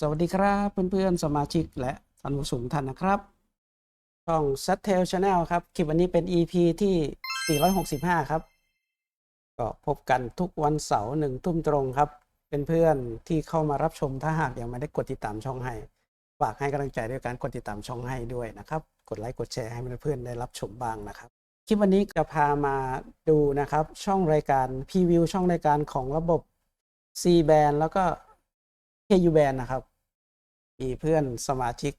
สวัสดีครับเพื่อนๆ สมาชิกและท่านผู้ชมท่านนะครับช่อง s a t t e l Channel ครับ คลิปวันนี้เป็น EP ที่ 465 ครับ ก็พบกันทุกวันเสาร์หนึ่งทุ่มตรงครับ เป็นเพื่อนที่เข้ามารับชมถ้าหากยังไม่ได้กดติดตามช่องให้ ฝากให้กำลังใจด้วยการกดติดตามช่องให้ด้วยนะครับ กดไลค์กดแชร์ให้เพื่อนๆได้รับชมบ้างนะครับ คลิปวันนี้จะพามาดูนะครับ ช่องรายการพรีวิวช่องรายการของระบบ C band แล้วก็ KU band นะครับมีเพื่อนสมาชิก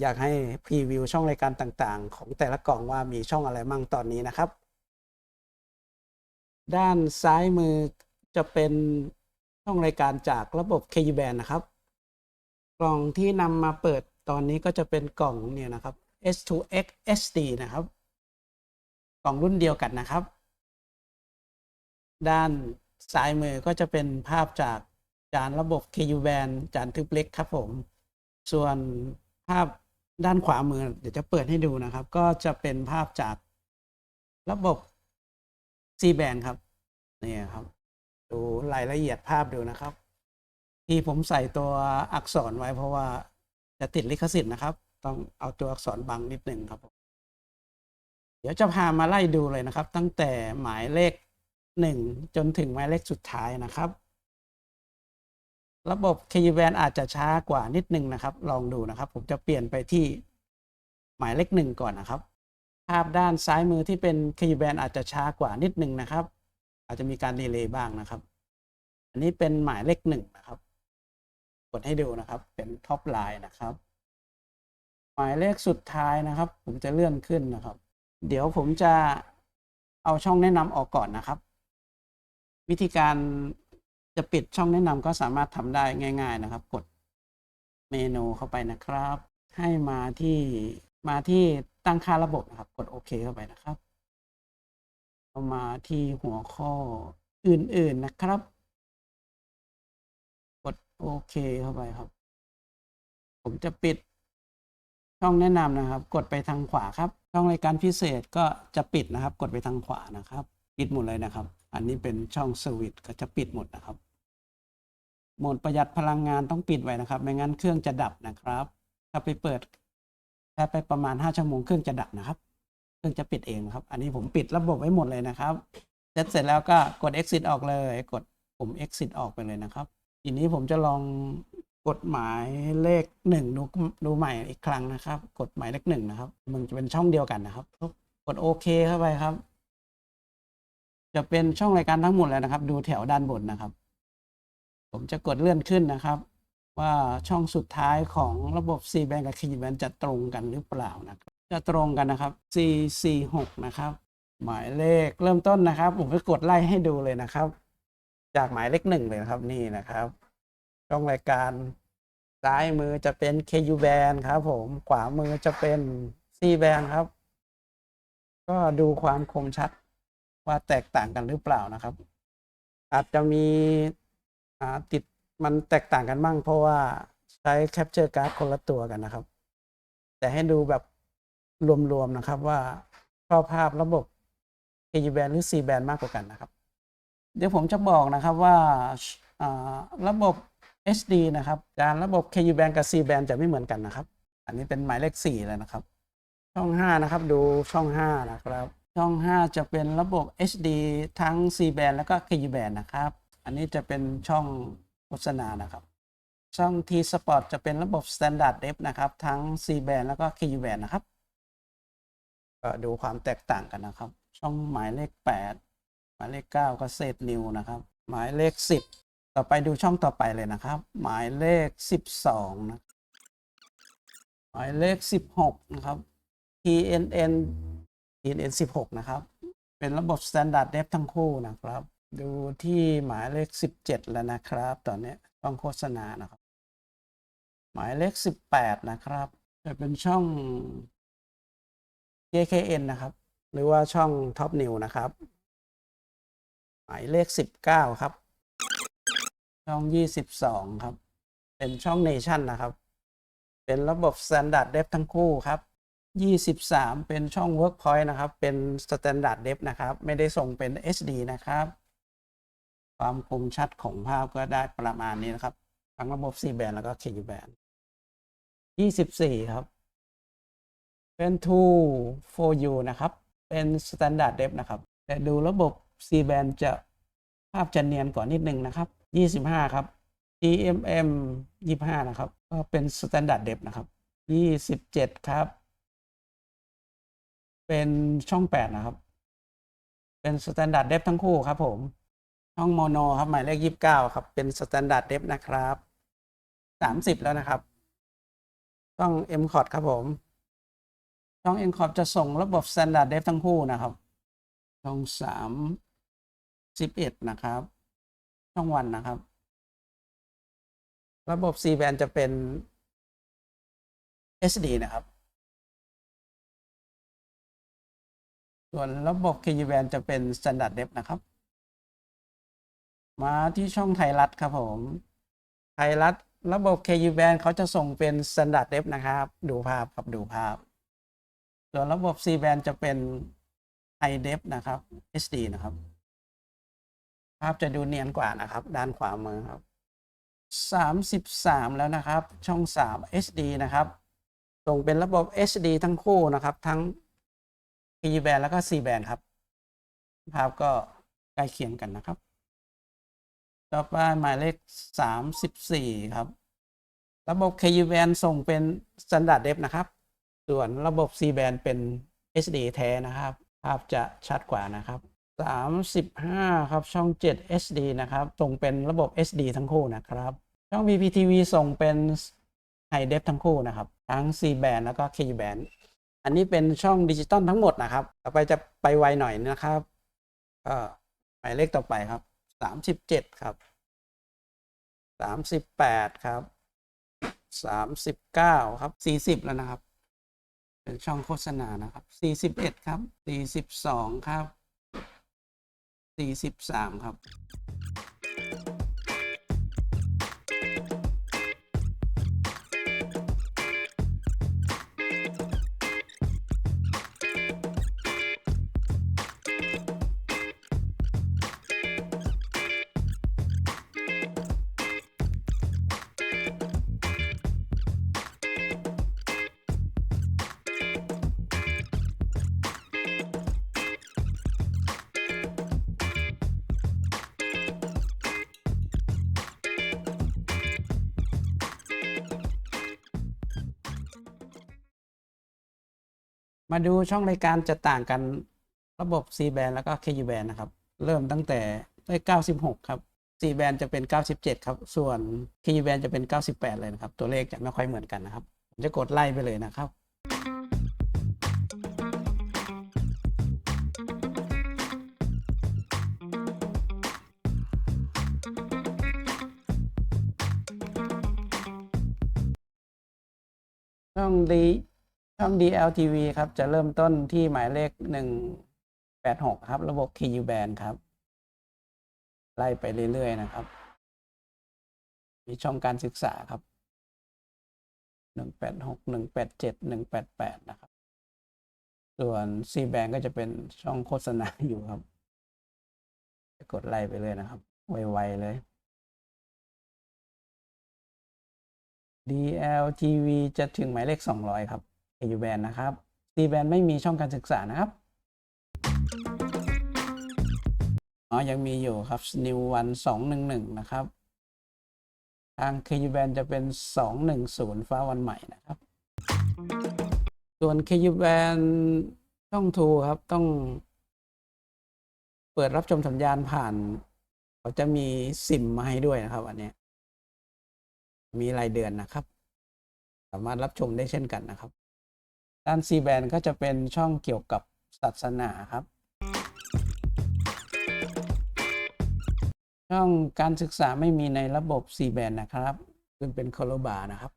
อยากให้พรีวิวช่องรายการต่างๆ ของแต่ละกล่องว่ามีช่องอะไรมั่งตอนนี้นะครับ ด้านซ้ายมือจะเป็นช่องรายการจากระบบ KU band นะครับ กล่องที่นำมาเปิดตอนนี้ก็จะเป็นกล่องเนี่ยนะครับ S2X SD นะครับ กล่องรุ่นเดียวกันนะครับ ด้านซ้ายมือก็จะเป็นภาพจาก จานระบบ KU band จานทึบเล็กครับผม ส่วนภาพด้านขวามือ เดี๋ยวจะเปิดให้ดูนะครับ ก็จะเป็นภาพจากระบบ C band ครับนี่ครับ ดูรายละเอียดภาพดูนะครับ ที่ผมใส่ตัวอักษรไว้เพราะว่าจะติดลิขสิทธิ์นะครับ ต้องเอาตัวอักษรบังนิดหนึ่งครับผมเดี๋ยวจะพามาไล่ดูเลยนะครับ ตั้งแต่หมายเลขหนึ่งจนถึงหมายเลขสุดท้ายนะครับ ระบบ k u b a n อาจจะช้ากว่านิดนึงนะครับ ลองดูนะครับ ผมจะเปลี่ยนไปที่หมายเลขหนึ่งก่อนนะครับ ภาพด้านซ้ายมือที่เป็น k u b a n อาจจะช้ากว่านิดนึงนะครับ อาจจะมีการดีเลย์บ้างนะครับ อันนี้เป็นหมายเลขหนึ่งนะครับ กดให้ดูนะครับ เป็นท็อปไลน์นะครับ หมายเลขสุดท้ายนะครับ ผมจะเลื่อนขึ้นนะครับ เดี๋ยวผมจะเอาช่องแนะนำออกก่อนนะครับ วิธีการ จะปิดช่องแนะนำก็สามารถทำได้ง่าย ๆนะครับ กดเมนูเข้าไปนะครับ ให้มาที่มาที่ตั้งค่าระบบนะครับ กดโอเคเข้าไปนะครับเามาที่หัวข้ออื่นๆนะครับ กดโอเคเข้าไปครับ ผมจะปิดช่องแนะนำนะครับ กดไปทางขวาครับ ช่องรายการพิเศษก็จะปิดนะครับ กดไปทางขวานะครับ ปิดหมดเลยนะครับ อันนี้เป็นช่องเซอร์วิสก็จะปิดหมดนะครับ โหมดประหยัดพลังงานต้องปิดไว้นะครับ ไม่งั้นเครื่องจะดับนะครับ ถ้าไปเปิดแค่ไปประมาณ 5 ชั่วโมงเครื่องจะดับนะครับ เครื่องจะปิดเองครับ อันนี้ผมปิดระบบไว้หมดเลยนะครับ เสร็จเสร็จแล้วก็กด exit ออกเลย กดปุ่ม exit ออกไปเลยนะครับ ทีนี้ผมจะลองกดหมายเลขหนึ่งดูดูใหม่อีกครั้งนะครับกดหมายเลขหนึ่งนะครับ มันจะเป็นช่องเดียวกันนะครับ กดโอเคเข้าไปครับ จะเป็นช่องรายการทั้งหมดแล้วนะครับ ดูแถวด้านบนนะครับ ผมจะกดเลื่อนขึ้นนะครับ ว่าช่องสุดท้ายของระบบ C band กับ K band จะตรงกันหรือเปล่านะครับ จะตรงกันนะครับ C C 6นะครับ หมายเลขเริ่มต้นนะครับ ผมจะกดไล่ให้ดูเลยนะครับ จากหมายเลขหนึ่งเลยนะครับนี่นะครับช่องรายการซ้ายมือจะเป็น KU band ครับ ผมขวามือจะเป็น C band ครับ ก็ดูความคมชัดว่าแตกต่างกันหรือเปล่านะครับ อาจจะมี ติดมันแตกต่างกันบ้างเพราะว่าใช้ Capture Card คนละตัวกันนะครับ แต่ให้ดูแบบรวมๆนะครับว่าชอภาพระบบ KU band หรือ C band มากกว่ากันนะครับ เดี๋ยวผมจะบอกนะครับว่าอ่าระบบ HD นะครับการระบบ KU band กับ C band จะไม่เหมือนกันนะครับ อันนี้เป็นหมายเลข4เลยนะครับ ช่อง 5 นะครับดูช่อง 5 นะครับ ช่อง 5 จะเป็นระบบ HD ทั้ง C band แล้วก็ KU band นะครับ อันนี้จะเป็นช่องโฆษณานะครับ ช่อง T Sport จะเป็นระบบ Standard Def นะครับ ทั้ง C band แล้วก็ K band นะครับก็ดูความแตกต่างกันนะครับ ช่องหมายเลข 8 หมายเลข 9ก็เศษนิวนะครับ หมายเลข 10 ต่อไปดูช่องต่อไปเลยนะครับ หมายเลข 12 นะ หมายเลข 16 นะครับ TNN TNN 16 นะครับ เป็นระบบ Standard Def ทั้งคู่นะครับ ดูที่หมายเลข 17 แล้วนะครับ ตอนนี้ช่องโฆษณานะครับ หมายเลข 18 นะครับจะเป็นช่อง JKN นะครับ หรือว่าช่อง Top New นะครับ หมายเลข 19 ครับ ช่อง 22 ครับ เป็นช่อง Nation นะครับ เป็นระบบ Standard Def ทั้งคู่ครับ23 เป็นช่อง Workpoint นะครับ เป็น Standard Def นะครับ ไม่ได้ส่งเป็น HD นะครับ ความคมชัดของภาพก็ได้ประมาณนี้นะครับ ทั้งระบบ C band แล้วก็ KU band 24 ครับ เป็น2 4U นะครับ เป็น standard depth นะครับ แต่ดูระบบ C band จะภาพจะเนียนกว่านิดนึงนะครับ 25 ครับ GMM 25 นะครับ ก็เป็น standard depth นะครับ 27 ครับ เป็นช่อง 8 นะครับ เป็น standard depth ทั้งคู่ครับผม ช่องโมโนครับหมายเลข29ครับ เป็น standard depth นะครับ30แล้วนะครับ ช่อง m c o t คอร์ดครับผม ช่อง m c o t จะส่งระบบ standard depth ทั้งคู่นะครับ ช่อง3 11นะครับ ช่องวันนะครับ ระบบ C band จะเป็น SD นะครับ ส่วนระบบ KU band จะเป็น standard depth นะครับ มาที่ช่องไทยรัฐครับผม ไทยรัฐระบบ KU band เขาจะส่งเป็น standard depth นะครับ ดูภาพครับดูภาพ ส่วนระบบ C band จะเป็น high depth นะครับ HD นะครับ ภาพจะดูเนียนกว่านะครับ ด้านขวามือครับ33 แล้วนะครับ ช่อง 3 HD นะครับส่งเป็นระบบ HD ทั้งคู่นะครับ ทั้ง KU band แล้วก็ C band ครับ ภาพก็ใกล้เคียงกันนะครับ ต่อไปหมายเลข 34 ครับ ระบบ KU band ส่งเป็น standard depth นะครับ ส่วนระบบ C band เป็น HD แท้นะครับ ภาพจะชัดกว่านะครับ 35 ครับช่อง 7 HD นะครับ ส่งเป็นระบบ SD ทั้งคู่นะครับ ช่อง VPTV ส่งเป็น High Def ทั้งคู่นะครับ ทั้ง C band แล้วก็ KU band อันนี้เป็นช่องดิจิตอลทั้งหมดนะครับ ต่อไปจะไปไวหน่อยนะครับก็หมายเลขต่อไปครับ สามสิบเจ็ดครับสามสิบแปดครับสามสิบเก้าครับสี่สิบแล้วนะครับ เป็นช่องโฆษณานะครับสี่สิบเอ็ดครับสี่สิบสองครับสี่สิบสามครับ มาดูช่องรายการจะต่างกันระบบ C band แล้วก็ KU band นะครับ เริ่มตั้งแต่เลข96 ครับ C band จะเป็น 97 ครับ ส่วน KU band จะเป็น 98 เลยนะครับ ตัวเลขจะไม่ค่อยเหมือนกันนะครับ ผมจะกดไล่ไปเลยนะครับช่องดี ช่อง DLTV ครับ จะเริ่มต้นที่หมายเลข 186 ครับ ระบบ KU band ครับ ไล่ไปเรื่อย ๆ นะครับ มีช่องการศึกษาครับ 186 187 188 นะครับ ส่วน C band ก็จะเป็นช่องโฆษณาอยู่ครับจะกดไล่ไปเลยนะครับ ไวๆเลย DLTV จะถึงหมายเลข 200 ครับ KU band นะครับ C band ไม่มีช่องการศึกษานะครับอ๋อยังมีอยู่ครับ New One 211นะครับ ทาง KU band จะเป็น210ฟ้าวันใหม่นะครับ ส่วน KU band ช่อง2ครับต้อง เปิดรับชมสัญญาณผ่านเขาจะมีซิมมาให้ด้วยนะครับ อันนี้มีรายเดือนนะครับ สามารถรับชมได้เช่นกันนะครับ ด้าน C band ก็จะเป็นช่องเกี่ยวกับศาสนาครับ ช่องการศึกษาไม่มีในระบบ C band นะครับซึ่งเป็นโคโลบานะครับ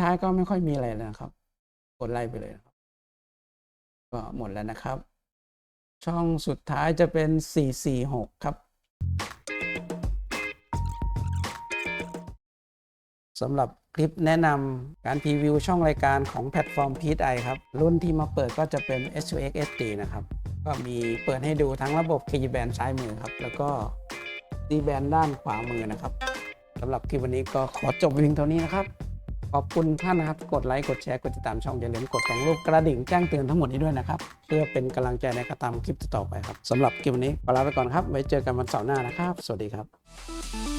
ท้ายๆก็ไม่ค่อยมีอะไรเลยนะครับ กดไล่ไปเลยครับ ก็หมดแล้วนะครับ ช่องสุดท้ายจะเป็น 446 ครับสำหรับ คลิปแนะนำการพรีวิวช่องรายการของแพลตฟอร์ม p ี i ครับ รุ่นที่มาเปิดก็จะเป็น SUX SD นะครับ ก็มีเปิดให้ดูทั้งระบบ KG band ซ้ายมือครับ แล้วก็ C ตีแบนด้านขวามือนะครับสำหรับคลิปวันนี้ก็ขอจบเพียงเท่านี้นะครับ ขอบคุณท่านนะครับ กดไลค์กดแชร์กดติดตามช่องอย่าลืมกดตรงรูปกระดิ่งแจ้งเตือนทั้งหมดนี้ด้วยนะครับ เพื่อเป็นกำลังใจในการทำคลิปต่อไปครับสำหรับคลิปวันนี้ขอลาไปก่อนครับไว้เจอกันวันเสาร์หน้านะครับ สวัสดีครับ